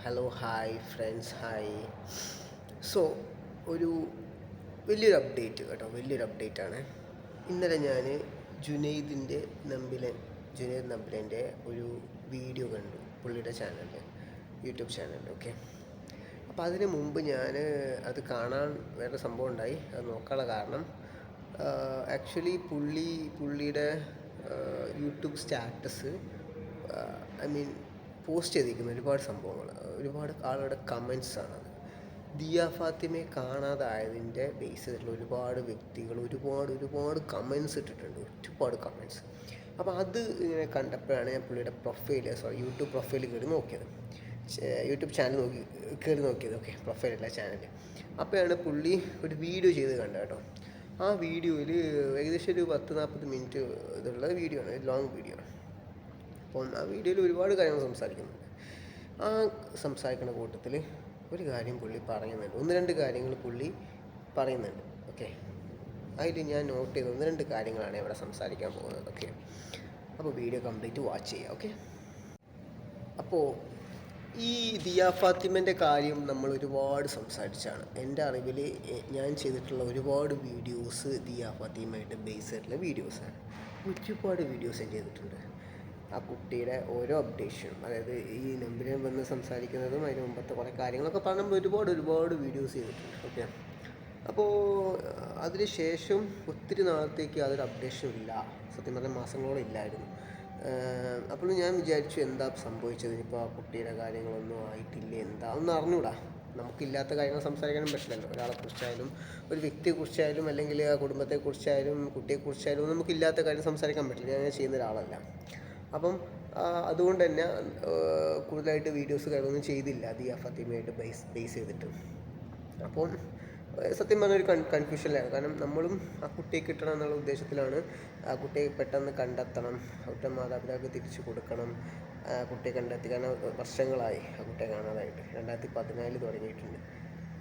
Hello hi friends hi so ഒരു വലിയൊരു update കേട്ടോ വലിയൊരു അപ്ഡേറ്റ് ആണ്. ഇന്നലെ ഞാൻ ജുനൈദിന്റെ നമ്പിലൻ ജുനൈദ് നമ്പിലന്റെ ഒരു വീഡിയോ കണ്ടു പുള്ളിയുടെ ചാനലിൽ യൂട്യൂബ് ചാനലിൽ ഓക്കെ അപ്പോൾ അതിന് മുമ്പ് ഞാൻ അത് കാണാൻ വേറെ സംഭവം ഉണ്ടായി അത് നോക്കാനുള്ള കാരണം ആക്ച്വലി പുള്ളി പുള്ളിയുടെ YouTube status I mean post ചെയ്തിരിക്കുന്ന ഒരുപാട് സംഭവങ്ങൾ ഒരുപാട് ആളുകളുടെ കമൻസാണ് അത്. ദിയ ഫാത്തിമയെ കാണാതായതിന്റെ ബേസിലുള്ള ഒരുപാട് വ്യക്തികൾ ഒരുപാട് ഒരുപാട് കമൻസ് ഇട്ടിട്ടുണ്ട് ഒരുപാട് കമൻസ് അപ്പോൾ അത് ഇങ്ങനെ കണ്ടപ്പോഴാണ് ഞാൻ പുള്ളിയുടെ പ്രൊഫൈൽ സോറി യൂട്യൂബ് പ്രൊഫൈൽ കയറി നോക്കിയത്. യൂട്യൂബ് ചാനൽ നോക്കി കയറി നോക്കിയത്. ഓക്കെ പ്രൊഫൈലല്ല ചാനൽ അപ്പോഴാണ് പുള്ളി ഒരു വീഡിയോ ചെയ്ത് കണ്ടത് കേട്ടോ. ആ വീഡിയോയിൽ ഏകദേശം ഒരു പത്ത് നാൽപ്പത് മിനിറ്റ് ഇതുള്ള വീഡിയോ ആണ് ലോങ് വീഡിയോ ആണ് അപ്പം ആ വീഡിയോയിൽ ഒരുപാട് കാര്യങ്ങൾ സംസാരിക്കുന്നുണ്ട്. ആ സംസാരിക്കുന്ന കൂട്ടത്തിൽ ഒരു കാര്യം പുള്ളി പറയുന്നുണ്ട്. ഒന്ന് രണ്ട് കാര്യങ്ങൾ പുള്ളി പറയുന്നുണ്ട്. ഓക്കെ. അതിൽ ഞാൻ നോട്ട് ചെയ്ത ഒന്ന് രണ്ട് കാര്യങ്ങളാണ് ഇവിടെ സംസാരിക്കാൻ പോകുന്നത്. ഓക്കെ. അപ്പോൾ വീഡിയോ കംപ്ലീറ്റ് വാച്ച് ചെയ്യുക ഓക്കെ. അപ്പോൾ ഈ ദിയ ഫാത്തിമന്റെ കാര്യം നമ്മൾ ഒരുപാട് സംസാരിച്ചാണ്. എന്റെ അറിവിൽ ഞാൻ ചെയ്തിട്ടുള്ള ഒരുപാട് വീഡിയോസ് ദിയ ഫാത്തിമയായിട്ട് ബേസ് ചെയ്തിട്ടുള്ള വീഡിയോസാണ്. ഒരുപാട് വീഡിയോസ് ഞാൻ ചെയ്തിട്ടുണ്ട്. ആ കുട്ടിയുടെ ഓരോ അപ്ഡേഷനും അതായത് ഈ നമ്പറിൽ വന്ന് സംസാരിക്കുന്നതും അതിന് മുമ്പത്തെ കുറേ കാര്യങ്ങളൊക്കെ പറഞ്ഞ് നമ്മൾ ഒരുപാട് ഒരുപാട് വീഡിയോസ് ചെയ്തിട്ടുണ്ട്. ഓക്കെ അപ്പോൾ അതിന് ശേഷം ഒത്തിരി നാളത്തേക്ക് അതൊരു അപ്ഡേഷൻ ഇല്ല. സത്യം പറഞ്ഞാൽ മാസങ്ങളോളം ഇല്ലായിരുന്നു. അപ്പോൾ ഞാൻ വിചാരിച്ചു എന്താ സംഭവിച്ചത്? ഇനിയിപ്പോൾ ആ കുട്ടിയുടെ കാര്യങ്ങളൊന്നും ആയിട്ടില്ല? എന്താ? ഒന്നും അറിഞ്ഞൂടാ. നമുക്കില്ലാത്ത കാര്യങ്ങൾ സംസാരിക്കാനും പറ്റില്ലല്ലോ. ഒരാളെക്കുറിച്ചായാലും ഒരു വ്യക്തിയെക്കുറിച്ചായാലും അല്ലെങ്കിൽ ആ കുടുംബത്തെക്കുറിച്ചായാലും കുട്ടിയെക്കുറിച്ചായാലും നമുക്കില്ലാത്ത കാര്യം സംസാരിക്കാൻ പറ്റില്ല. ഞാൻ ചെയ്യുന്ന ഒരാളല്ല. അപ്പം അതുകൊണ്ട് തന്നെ കൂടുതലായിട്ട് വീഡിയോസ് കാര്യങ്ങളൊന്നും ചെയ്തില്ല. ദിയ ഫാത്തിമയായിട്ട് ബേസ് ബേസ് ചെയ്തിട്ട്. അപ്പോൾ സത്യം പറഞ്ഞൊരു കൺ കൺഫ്യൂഷനിലാണ് കാരണം നമ്മളും ആ കുട്ടിയെ കിട്ടണം എന്നുള്ള ഉദ്ദേശത്തിലാണ് ആ കുട്ടിയെ പെട്ടെന്ന് കണ്ടെത്തണം. അവരുടെ മാതാപിതാക്കൾക്ക് തിരിച്ചു കൊടുക്കണം. ആ കുട്ടിയെ കണ്ടെത്തി. കാരണം വർഷങ്ങളായി ആ കുട്ടിയെ കാണാതായിട്ട്. രണ്ടായിരത്തി പതിനാലിൽ തുടങ്ങിയിട്ടുണ്ട്.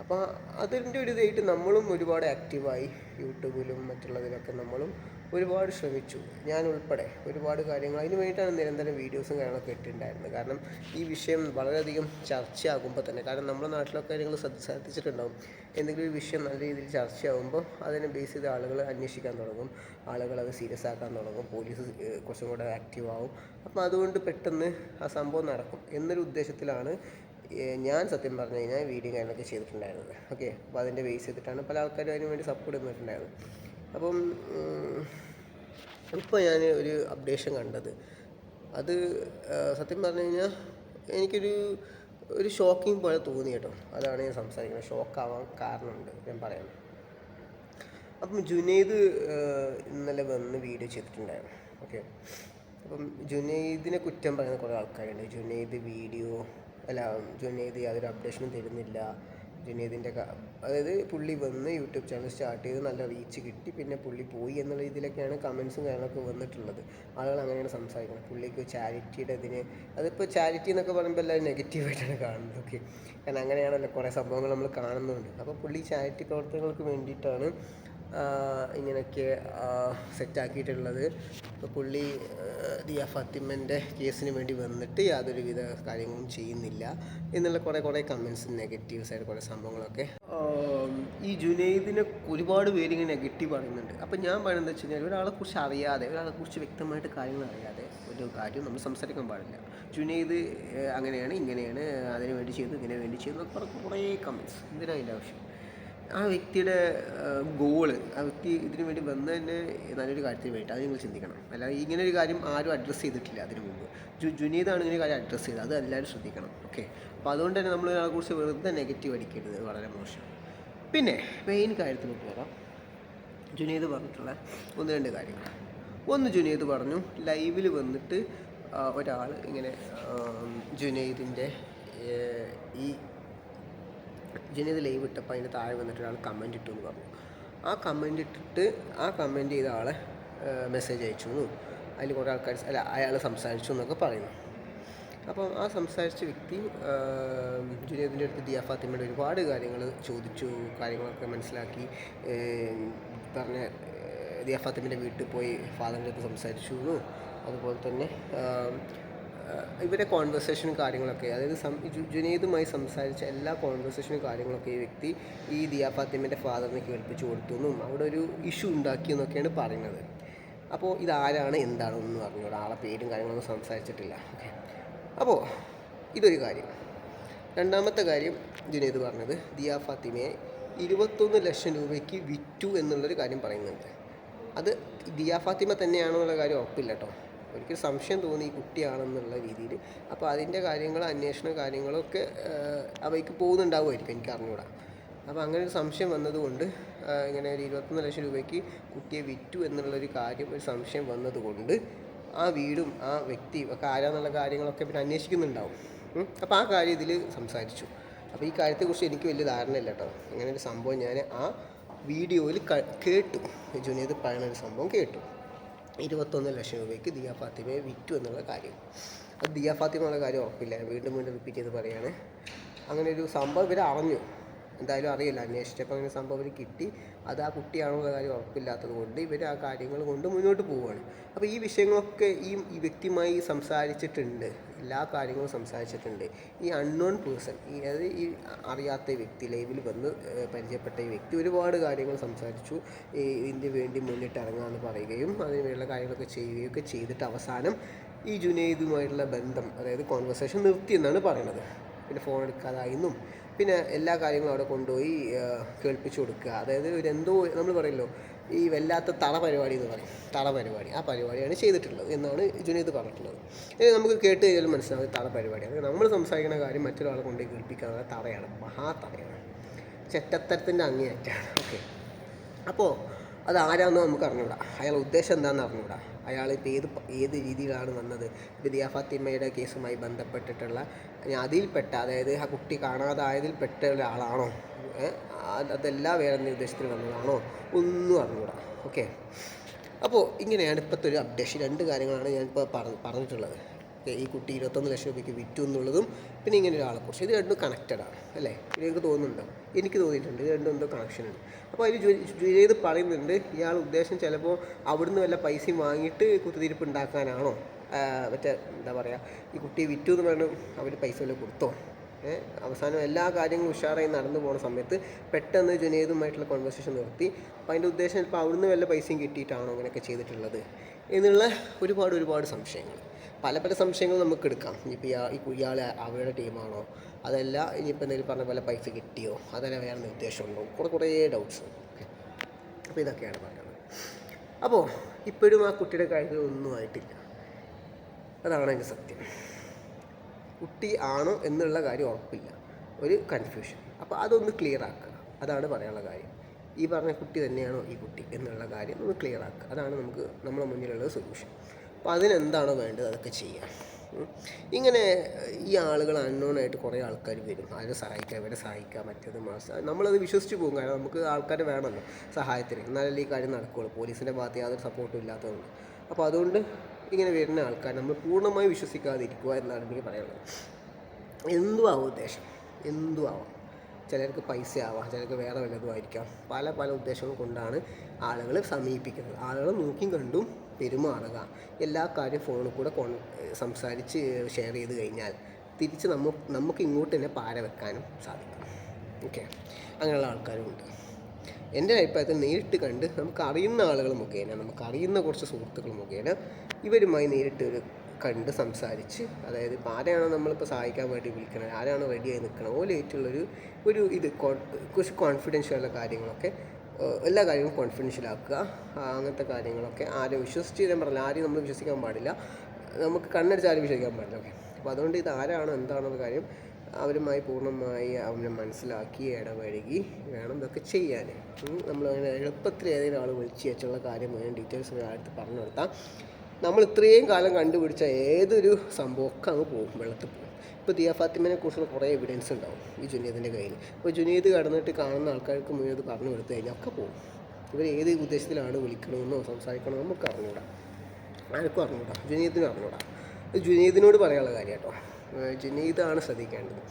അപ്പോൾ അതിന്റെ ഒരു ഇതായിട്ട് നമ്മളും ഒരുപാട് ആക്റ്റീവായി യൂട്യൂബിലും മറ്റുള്ളതിലൊക്കെ നമ്മളും ഒരുപാട് ശ്രമിച്ചു. ഞാൻ ഉൾപ്പെടെ ഒരുപാട് കാര്യങ്ങൾ. അതിന് വേണ്ടിയിട്ടാണ് നിരന്തരം വീഡിയോസും കാര്യങ്ങളൊക്കെ ഇട്ടിട്ടുണ്ടായിരുന്നത്. കാരണം ഈ വിഷയം വളരെയധികം ചർച്ചയാകുമ്പോൾ തന്നെ കാരണം നമ്മുടെ നാട്ടിലൊക്കെ നിങ്ങൾ ശ്രദ്ധിച്ചിട്ടുണ്ടാകും എന്തെങ്കിലും ഒരു വിഷയം നല്ല രീതിയിൽ ചർച്ചയാകുമ്പോൾ അതിനെ ബേസ് ചെയ്ത് ആളുകൾ അന്വേഷിക്കാൻ തുടങ്ങും. ആളുകൾ അത് സീരിയസ് ആക്കാൻ തുടങ്ങും. പോലീസ് കുറച്ചും കൂടെ ആക്റ്റീവ് ആവും. അപ്പോൾ അതുകൊണ്ട് പെട്ടെന്ന് ആ സംഭവം നടക്കും എന്നൊരു ഉദ്ദേശത്തിലാണ് ഞാൻ സത്യം പറഞ്ഞു കഴിഞ്ഞാൽ വീഡിയോ കാര്യങ്ങളൊക്കെ ചെയ്തിട്ടുണ്ടായിരുന്നത്. ഓക്കെ അപ്പോൾ അതിന്റെ ബേസ് ചെയ്തിട്ടാണ് പല ആൾക്കാരും അതിന് വേണ്ടി സപ്പോർട്ട് തന്നിട്ടുണ്ടായിരുന്നത് അപ്പം ഇപ്പോൾ ഞാൻ ഒരു അപ്ഡേഷൻ കണ്ടത്. അത് സത്യം പറഞ്ഞു കഴിഞ്ഞാൽ എനിക്കൊരു ഒരു ഷോക്കിംഗ് പോലെ തോന്നി കേട്ടോ. അതാണ് ഞാൻ സംസാരിക്കുന്നത്. ഷോക്കാവാൻ കാരണമുണ്ട് ഞാൻ പറയാം അപ്പം ജുനൈദ് ഇന്നലെ വന്ന് വീഡിയോ ചെയ്തിട്ടുണ്ടായിരുന്നു. ഓക്കെ അപ്പം ജുനൈദിനെ കുറ്റം പറയുന്ന കുറേ ആൾക്കാരുണ്ട്. ജുനൈദ് വീഡിയോ അല്ല ജുനൈദ് യാതൊരു അപ്ഡേഷനും തരുന്നില്ല. ജുനൈദിന്റെ അതായത് പുള്ളി വന്ന് യൂട്യൂബ് ചാനൽ സ്റ്റാർട്ട് ചെയ്ത് നല്ല റീച്ച് കിട്ടി. പിന്നെ പുള്ളി പോയി എന്നുള്ള രീതിയിലൊക്കെയാണ് കമൻസും കാര്യങ്ങളൊക്കെ വന്നിട്ടുള്ളത്. ആളുകൾ അങ്ങനെയാണ് സംസാരിക്കുന്നത്. പുള്ളിക്ക് ചാരിറ്റിയുടെ ഇതിന് അതിപ്പോൾ ചാരിറ്റി എന്നൊക്കെ പറയുമ്പോൾ എല്ലാവരും നെഗറ്റീവായിട്ടാണ് കാണുന്നത്. ഓക്കെ കാരണം അങ്ങനെയാണല്ലോ കുറേ സംഭവങ്ങൾ നമ്മൾ കാണുന്നുണ്ട് അപ്പോൾ പുള്ളി ചാരിറ്റി പ്രവർത്തനങ്ങൾക്ക് വേണ്ടിയിട്ടാണ് ഇങ്ങനെയൊക്കെ സെറ്റാക്കിയിട്ടുള്ളത് ഇപ്പോൾ പുള്ളി ദിയ ഫാത്തിമന്റെ കേസിന് വേണ്ടി വന്നിട്ട് യാതൊരുവിധ കാര്യങ്ങളും ചെയ്യുന്നില്ല എന്നുള്ള കുറേ കുറേ കമൻസ് നെഗറ്റീവ്സ് ആയിട്ട് കുറേ സംഭവങ്ങളൊക്കെ. ഈ ജുനൈദിനെ ഒരുപാട് പേര് ഇങ്ങനെ നെഗറ്റീവ് പറയുന്നുണ്ട്. അപ്പോൾ ഞാൻ പറയുന്നത് വെച്ച് കഴിഞ്ഞാൽ ഒരാളെ കുറിച്ച് അറിയാതെ ഒരാളെ കുറിച്ച് വ്യക്തമായിട്ട് കാര്യങ്ങൾ അറിയാതെ ഒരു കാര്യം നമ്മൾ സംസാരിക്കാൻ പാടില്ല. ജുനൈദ് അങ്ങനെയാണ് ഇങ്ങനെയാണ് അതിനു വേണ്ടി ചെയ്തു ഇതിനു വേണ്ടി ചെയ്തു കുറേ കുറേ കമൻസ് എന്തിനാ അതിന്റെ ആവശ്യം. ആ വ്യക്തിയുടെ ഗോൾ ആ വ്യക്തി ഇതിനു വേണ്ടി വന്ന് തന്നെ നല്ലൊരു കാര്യത്തിന് വേണ്ടി അത് നിങ്ങൾ ചിന്തിക്കണം. അല്ലാതെ ഇങ്ങനെ ഒരു കാര്യം ആരും അഡ്രസ്സ് ചെയ്തിട്ടില്ല അതിനു മുമ്പ്. ജു ജുനീദാണ് ഇങ്ങനെ കാര്യം അഡ്രസ്സ് ചെയ്തത്. അത് എല്ലാവരും ശ്രദ്ധിക്കണം. ഓക്കെ അപ്പോൾ അതുകൊണ്ട് തന്നെ നമ്മൾ ഒരാളെ കുറിച്ച് വെറുതെ നെഗറ്റീവ് അടിക്കരുത്. വളരെ മോശം. പിന്നെ മെയിൻ കാര്യത്തിലോട്ട് വരാം. ജുനീദ് പറഞ്ഞിട്ടുള്ള ഒന്ന് രണ്ട് കാര്യങ്ങൾ. ഒന്ന് ജുനീദ് പറഞ്ഞു ലൈവിൽ വന്നിട്ട് ഒരാൾ ഇങ്ങനെ ജുനൈദിന്റെ ഈ ജനീത് ലൈവ് ഇട്ടപ്പോൾ അതിന്റെ താഴെ വന്നിട്ട് ഒരാൾ കമന്റ് ഇട്ടു എന്ന് പറഞ്ഞു. ആ കമന്റ് ഇട്ടിട്ട് ആ കമന്റ് ചെയ്ത ആളെ മെസ്സേജ് അയച്ചു എന്നു. അതിൽ കുറേ ആൾക്കാർ അല്ല അയാൾ സംസാരിച്ചു എന്നൊക്കെ പറയുന്നു. അപ്പം ആ സംസാരിച്ച വ്യക്തി ജുനീദിന്റെ അടുത്ത് ദിയ ഫാത്തിമയുടെ ഒരുപാട് കാര്യങ്ങൾ ചോദിച്ചു കാര്യങ്ങളൊക്കെ മനസ്സിലാക്കി. പറഞ്ഞ ദിയ ഫാത്തിമയുടെ വീട്ടിൽ പോയി ഫാദറിന്റെ അടുത്ത് സംസാരിച്ചു അതുപോലെ തന്നെ ഇവരെ കോൺവെർസേഷനും കാര്യങ്ങളൊക്കെ അതായത് സം ജുനൈദുമായി സംസാരിച്ച എല്ലാ കോൺവെർസേഷനും കാര്യങ്ങളൊക്കെ ഈ വ്യക്തി ഈ ദിയാ ഫാത്തിമിന്റെ ഫാദറിനെ കേൾപ്പിച്ചു കൊടുത്തു എന്നും അവിടെ ഒരു ഇഷ്യൂ ഉണ്ടാക്കി എന്നൊക്കെയാണ് പറയുന്നത്. അപ്പോൾ ഇതാരാണ് എന്താണെന്ന് പറഞ്ഞു ആളെ പേരും കാര്യങ്ങളൊന്നും സംസാരിച്ചിട്ടില്ല. ഓക്കെ അപ്പോൾ ഇതൊരു കാര്യം. രണ്ടാമത്തെ കാര്യം ജുനൈദ് പറഞ്ഞത് ദിയാ ഫാത്തിമയെ ഇരുപത്തൊന്ന് ലക്ഷം രൂപയ്ക്ക് വിറ്റു എന്നുള്ളൊരു കാര്യം പറയുന്നുണ്ട്. അത് ദിയാ ഫാത്തിമ തന്നെയാണോ കാര്യം ഉറപ്പില്ല കേട്ടോ. എനിക്ക് സംശയം തോന്നി ഈ കുട്ടിയാണെന്നുള്ള രീതിയിൽ. അപ്പോൾ അതിന്റെ കാര്യങ്ങൾ അന്വേഷണ കാര്യങ്ങളൊക്കെ അവയ്ക്ക് പോകുന്നുണ്ടാവുമായിരിക്കും എനിക്ക് അറിഞ്ഞുകൂടാ. അപ്പോൾ അങ്ങനെ ഒരു സംശയം വന്നതുകൊണ്ട് ഇങ്ങനെ ഒരു ഇരുപത്തൊന്ന് ലക്ഷം രൂപയ്ക്ക് കുട്ടിയെ വിറ്റു എന്നുള്ളൊരു കാര്യം ഒരു സംശയം വന്നതുകൊണ്ട് ആ വീടും ആ വ്യക്തി ഒക്കെ ആരാന്നുള്ള കാര്യങ്ങളൊക്കെ പിന്നെ അന്വേഷിക്കുന്നുണ്ടാവും. അപ്പോൾ ആ കാര്യം ഇതിൽ സംസാരിച്ചു. അപ്പോൾ ഈ കാര്യത്തെക്കുറിച്ച് എനിക്ക് വലിയ ധാരണയില്ല കേട്ടോ. അങ്ങനെ ഒരു സംഭവം ഞാൻ ആ വീഡിയോയിൽ കേട്ടു. ജുനീദ് പറയുന്ന ഒരു സംഭവം കേട്ടു. ഇരുപത്തൊന്ന് ലക്ഷം രൂപയ്ക്ക് ദിയ ഫാത്തിമയെ വിറ്റു എന്നുള്ള കാര്യം. അത് ദിയ എന്നുള്ള കാര്യം ഉറപ്പില്ല. വീണ്ടും വീണ്ടും റിപ്പീറ്റ് ചെയ്ത് പറയുകയാണ് അങ്ങനെ ഒരു സംഭവം ഇവർ അറിഞ്ഞു. എന്തായാലും അറിയില്ല. അന്വേഷിച്ചപ്പോൾ അങ്ങനെ സംഭവം ഇവർ കിട്ടി. അത് ആ കുട്ടിയാണോ എന്നുള്ള കാര്യം ഉറപ്പില്ലാത്തത് കൊണ്ട് ഇവർ ആ കാര്യങ്ങൾ കൊണ്ട് മുന്നോട്ട് പോവുകയാണ് അപ്പോൾ ഈ വിഷയങ്ങളൊക്കെ ഈ വ്യക്തിയുമായി സംസാരിച്ചിട്ടുണ്ട്. എല്ലാ കാര്യങ്ങളും സംസാരിച്ചിട്ടുണ്ട്. ഈ അൺനോൺ പേഴ്സൺ ഈ അതായത് ഈ അറിയാത്ത വ്യക്തി ലൈവിൽ വന്ന് പരിചയപ്പെട്ട ഈ വ്യക്തി ഒരുപാട് കാര്യങ്ങൾ സംസാരിച്ചു. ഈ ഇതിന് വേണ്ടി മുന്നിട്ട് ഇറങ്ങാമെന്ന് പറയുകയും അതിന് വേണ്ടിയുള്ള കാര്യങ്ങളൊക്കെ ചെയ്യുകയൊക്കെ ചെയ്തിട്ട് അവസാനം ഈ ജുനൈദുമായിട്ടുള്ള ബന്ധം അതായത് കോൺവെർസേഷൻ നിർത്തി എന്നാണ് പറയുന്നത് പിന്നെ ഫോൺ എടുക്കാതായെന്നും പിന്നെ എല്ലാ കാര്യങ്ങളും അവിടെ കൊണ്ടുപോയി കേൾപ്പിച്ചു കൊടുക്കുക. അതായത് ഒരു എന്തോ നമ്മൾ പറയല്ലോ ഈ വല്ലാത്ത തള പരിപാടി എന്ന് പറയും. തള പരിപാടി. ആ പരിപാടിയാണ് ചെയ്തിട്ടുള്ളത് എന്നാണ് ജുനീദ് പറഞ്ഞിട്ടുള്ളത്. ഇത് നമുക്ക് കേട്ട് കഴിഞ്ഞാൽ മനസ്സിലാവും തള പരിപാടിയാണ്. നമ്മൾ സംസാരിക്കുന്ന കാര്യം മറ്റൊരാളെ കൊണ്ട് കേൾപ്പിക്കാനുള്ള തറയാണ് മഹാ തറയാണ് ചെറ്റത്തരത്തിന്റെ അങ്ങേയറ്റാണ് ഓക്കെ. അപ്പോൾ അത് ആരാണെന്ന് നമുക്ക് അറിഞ്ഞൂടാ. അയാളുടെ ഉദ്ദേശം എന്താണെന്ന് അറിഞ്ഞൂടാ. അയാൾ ഇപ്പോൾ ഏത് ഏത് രീതിയിലാണ് വന്നത്? ഇപ്പോൾ ദിയ ഫാത്തിമയുടെ കേസുമായി ബന്ധപ്പെട്ടിട്ടുള്ള അതിൽപ്പെട്ട അതായത് ആ കുട്ടി കാണാതായതിൽപ്പെട്ട ഒരാളാണോ? അതല്ല വേറെ നിർദ്ദേശത്തിൽ വന്നതാണോ ഒന്നും അറിഞ്ഞൂടാ. ഓക്കെ. അപ്പോൾ ഇങ്ങനെയാണ് ഇപ്പോഴത്തെ ഒരു അപ്ഡേഷൻ രണ്ട് കാര്യങ്ങളാണ് ഞാനിപ്പോൾ പറഞ്ഞ പറഞ്ഞിട്ടുള്ളത്. ഈ കുട്ടി ഇരുപത്തൊന്ന് ലക്ഷം രൂപയ്ക്ക് വിറ്റു എന്നുള്ളതും പിന്നെ ഇങ്ങനെ ഒരാളെ കുറിച്ച്. ഇത് രണ്ടും കണക്റ്റഡാണ് അല്ലേ? നിങ്ങൾക്ക് തോന്നുന്നുണ്ടോ? എനിക്ക് തോന്നിയിട്ടുണ്ട്. ഇത് രണ്ടും എന്തോ കണക്ഷൻ ഉണ്ട്. അപ്പോൾ അതിൽ ജുനൈദ് പറയുന്നുണ്ട് ഇയാൾ ഉദ്ദേശം ചിലപ്പോൾ അവിടുന്ന് വല്ല പൈസയും വാങ്ങിയിട്ട് കുത്തിരിപ്പ് ഉണ്ടാക്കാനാണോ? മറ്റേ എന്താ പറയുക ഈ കുട്ടിയെ വിറ്റു എന്ന് പറഞ്ഞു അവർ പൈസ വല്ല കൊടുത്തോ? അവസാനം എല്ലാ കാര്യങ്ങളും ഉഷാറായി നടന്നു പോകുന്ന സമയത്ത് പെട്ടെന്ന് ജുനേദുമായിട്ടുള്ള കോൺവെർസേഷൻ നിർത്തി. അപ്പോൾ അതിന്റെ ഉദ്ദേശം ഇപ്പോൾ അവിടുന്ന് വല്ല പൈസയും കിട്ടിയിട്ടാണോ അങ്ങനെയൊക്കെ ചെയ്തിട്ടുള്ളത്? എന്നുള്ള ഒരുപാട് ഒരുപാട് സംശയങ്ങൾ. പല പല സംശയങ്ങൾ നമുക്ക് എടുക്കാം. ഇനിയിപ്പോൾ ഇയാൾ ഈ ഇയാൾ അവരുടെ ടീമാണോ അതല്ല ഇനിയിപ്പോൾ എന്തെങ്കിലും പറഞ്ഞ പോലെ പൈസ കിട്ടിയോ? അതല്ല വേറെ നിർദ്ദേശമുണ്ടോ കുറേ കുറേ ഡൗട്ട്സ് ഓക്കെ. അപ്പോൾ ഇതൊക്കെയാണ് പറയുന്നത് അപ്പോൾ ഇപ്പോഴും ആ കുട്ടിയുടെ കാര്യത്തിൽ ഒന്നും ആയിട്ടില്ല. അതാണ് എന്റെ സത്യം. കുട്ടി ആണോ എന്നുള്ള കാര്യം ഉറപ്പില്ല. ഒരു കൺഫ്യൂഷൻ അപ്പോൾ അതൊന്ന് ക്ലിയർ ആക്കുക. അതാണ് പറയാനുള്ള കാര്യം. ഈ പറഞ്ഞ കുട്ടി തന്നെയാണോ ഈ കുട്ടി എന്നുള്ള കാര്യം ഒന്ന് ക്ലിയർ ആക്കുക. അതാണ് നമുക്ക് നമ്മുടെ മുന്നിലുള്ള സൊല്യൂഷൻ അപ്പോൾ അതിനെന്താണോ വേണ്ടത് അതൊക്കെ ചെയ്യാം. ഇങ്ങനെ ഈ ആളുകൾ അൺനോണായിട്ട് കുറേ ആൾക്കാർ വരും. അവരെ സഹായിക്കാം ഇവരെ സഹായിക്കാം മറ്റേത് നമ്മളത് വിശ്വസിച്ച് പോകും. കാരണം നമുക്ക് ആൾക്കാർ വേണമല്ലോ സഹായത്തിന്. എന്നാലല്ലേ ഈ കാര്യം നടക്കുകയുള്ളൂ. പോലീസിന്റെ ഭാഗത്ത് യാതൊരു സപ്പോർട്ടും ഇല്ലാത്തതുകൊണ്ട്. അപ്പോൾ അതുകൊണ്ട് ഇങ്ങനെ വരുന്ന ആൾക്കാർ നമ്മൾ പൂർണമായി വിശ്വസിക്കാതിരിക്കുക എന്നാണ് എനിക്ക് പറയാനുള്ളത്. എന്തും ആവും ഉദ്ദേശം? എന്തും ആവാം ചിലർക്ക് പൈസ ആവാം ചിലർക്ക് വേറെ വല്ലതും ആയിരിക്കാം. പല പല ഉദ്ദേശങ്ങൾ കൊണ്ടാണ് ആളുകൾ സമീപിക്കുന്നത്. ആളുകൾ നോക്കിയും കണ്ടും പെരുമാറുക. എല്ലാ കാര്യം ഫോണിൽ കൂടെ സംസാരിച്ച് ഷെയർ ചെയ്ത് കഴിഞ്ഞാൽ തിരിച്ച് നമ്മ നമുക്ക് ഇങ്ങോട്ട് തന്നെ പാര വെക്കാനും സാധിക്കും. ഓക്കെ അങ്ങനെയുള്ള ആൾക്കാരുമുണ്ട് എന്റെ അഭിപ്രായത്തിൽ നേരിട്ട് കണ്ട് നമുക്ക് അറിയുന്ന ആളുകൾ മുഖേന നമുക്ക് അറിയുന്ന കുറച്ച് സുഹൃത്തുക്കൾ മുഖേന ഇവരുമായി നേരിട്ട് ഒരു കണ്ട് സംസാരിച്ച് അതായത് ഇപ്പോൾ ആരെയാണോ നമ്മളിപ്പോൾ സഹായിക്കാൻ വേണ്ടി വിളിക്കണത് ആരാണോ റെഡിയായി നിൽക്കണം ഓലായിട്ടുള്ളൊരു ഒരു ഇത് കുറച്ച് കോൺഫിഡൻഷ്യലുള്ള കാര്യങ്ങളൊക്കെ എല്ലാ കാര്യങ്ങളും കോൺഫിഡൻഷ്യൽ ആക്കുക അങ്ങനത്തെ കാര്യങ്ങളൊക്കെ ആരെ വിശ്വസിച്ച് ഞാൻ പറഞ്ഞില്ല ആരെയും നമ്മൾ വിശ്വസിക്കാൻ പാടില്ല നമുക്ക് കണ്ണടിച്ച് ആരും വിശ്വസിക്കാൻ പാടില്ല ഓക്കെ അപ്പോൾ അതുകൊണ്ട് ഇത് ആരാണോ എന്താണോ കാര്യം അവരുമായി പൂർണമായി അവനെ മനസ്സിലാക്കി ഇടപഴകി വേണം ഇതൊക്കെ ചെയ്യാൻ. നമ്മൾ അങ്ങനെ എളുപ്പത്തിൽ ഏതെങ്കിലും ആൾ വിളിച്ച് വെച്ചുള്ള കാര്യം മുഴുവൻ ഡീറ്റെയിൽസ് ഒരാളടുത്ത് പറഞ്ഞു കൊടുത്താൽ നമ്മൾ ഇത്രയും കാലം കണ്ടുപിടിച്ച ഏതൊരു സംഭവമൊക്കെ അങ്ങ് പോകും വെള്ളത്തിൽ പോകും. ഇപ്പോൾ ദിയ ഫാത്തിമിനെ കുറിച്ചുള്ള കുറേ എവിഡൻസ് ഉണ്ടാവും ഈ ജുനീദിന്റെ കയ്യിൽ അപ്പോൾ ജുനീദ് കടന്നിട്ട് കാണുന്ന ആൾക്കാർക്ക് മുന്നേ അത് പറഞ്ഞു കൊടുത്തു കഴിഞ്ഞാൽ ഒക്കെ പോകും. ഇവർ ഏത് ഉദ്ദേശത്തിലാണ് വിളിക്കണമെന്നോ സംസാരിക്കണമെന്നോ നമുക്ക് അറിഞ്ഞൂടാ. ആർക്കും അറിഞ്ഞൂടാ. ജുനീദിനും അറിഞ്ഞൂടാ. ജുനീദിനോട് പറയാനുള്ള കാര്യം കേട്ടോ ഏഹ് ഇതാണ് ശ്രദ്ധിക്കേണ്ടത്.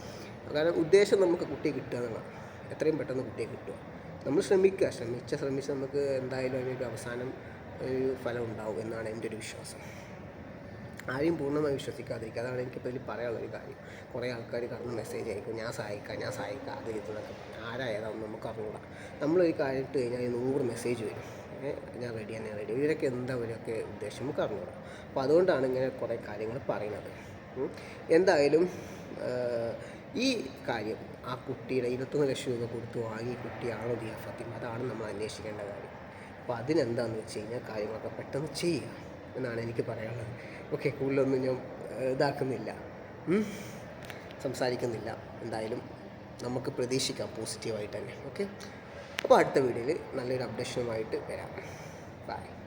കാരണം ഉദ്ദേശം നമുക്ക് കുട്ടിയെ കിട്ടുക എന്നുള്ളതാണ്. എത്രയും പെട്ടെന്ന് കുട്ടിയെ കിട്ടുക. നമ്മൾ ശ്രമിക്കുക. ശ്രമിച്ച ശ്രമിച്ച് നമുക്ക് എന്തായാലും അതിനൊരു അവസാനം ഒരു ഫലം ഉണ്ടാവും എന്നാണ് എന്റെ ഒരു വിശ്വാസം. ആരെയും പൂർണമായി വിശ്വസിക്കാതിരിക്കുക. അതാണ് എനിക്ക് ഇതിൽ പറയാനുള്ളൊരു കാര്യം. കുറേ ആൾക്കാർ കടന്ന് മെസ്സേജ് അയക്കും. ഞാൻ സഹായിക്കാം ഞാൻ സഹായിക്കാം. അത് ഇതെന്നൊക്കെ ആരായതാണെന്ന് നമുക്ക് അറിഞ്ഞൂടാ. നമ്മളൊരു കാര്യം ഇട്ട് കഴിഞ്ഞാൽ നൂറ് മെസ്സേജ് വരും. ഞാൻ റെഡിയാണ് ഞാൻ റെഡി ഇവരൊക്കെ എന്താ ഇവരൊക്കെ ഉദ്ദേശം നമുക്ക് അറിഞ്ഞൂടാം. അപ്പോൾ അതുകൊണ്ടാണ് ഇങ്ങനെ കുറേ കാര്യങ്ങൾ പറയുന്നത്. എന്തായാലും ഈ കാര്യം ആ കുട്ടിയുടെ ഇരുപത്തൊന്ന് ലക്ഷം രൂപ കൊടുത്ത് വാങ്ങി കുട്ടിയാണോ ദിയ ഫത്തിമ? അതാണ് നമ്മൾ അന്വേഷിക്കേണ്ട കാര്യം. അപ്പോൾ അതിനെന്താണെന്ന് വെച്ച് കഴിഞ്ഞാൽ കാര്യങ്ങളൊക്കെ പെട്ടെന്ന് ചെയ്യുക എന്നാണ് എനിക്ക് പറയാനുള്ളത്. ഓക്കെ കൂടുതലൊന്നും ഞാൻ ഇതാക്കുന്നില്ല. സംസാരിക്കുന്നില്ല. എന്തായാലും നമുക്ക് പ്രതീക്ഷിക്കാം പോസിറ്റീവായിട്ട് തന്നെ. ഓക്കെ? അപ്പോൾ അടുത്ത വീഡിയോയിൽ നല്ലൊരു അപ്ഡേഷനുമായിട്ട് വരാം. ബൈ.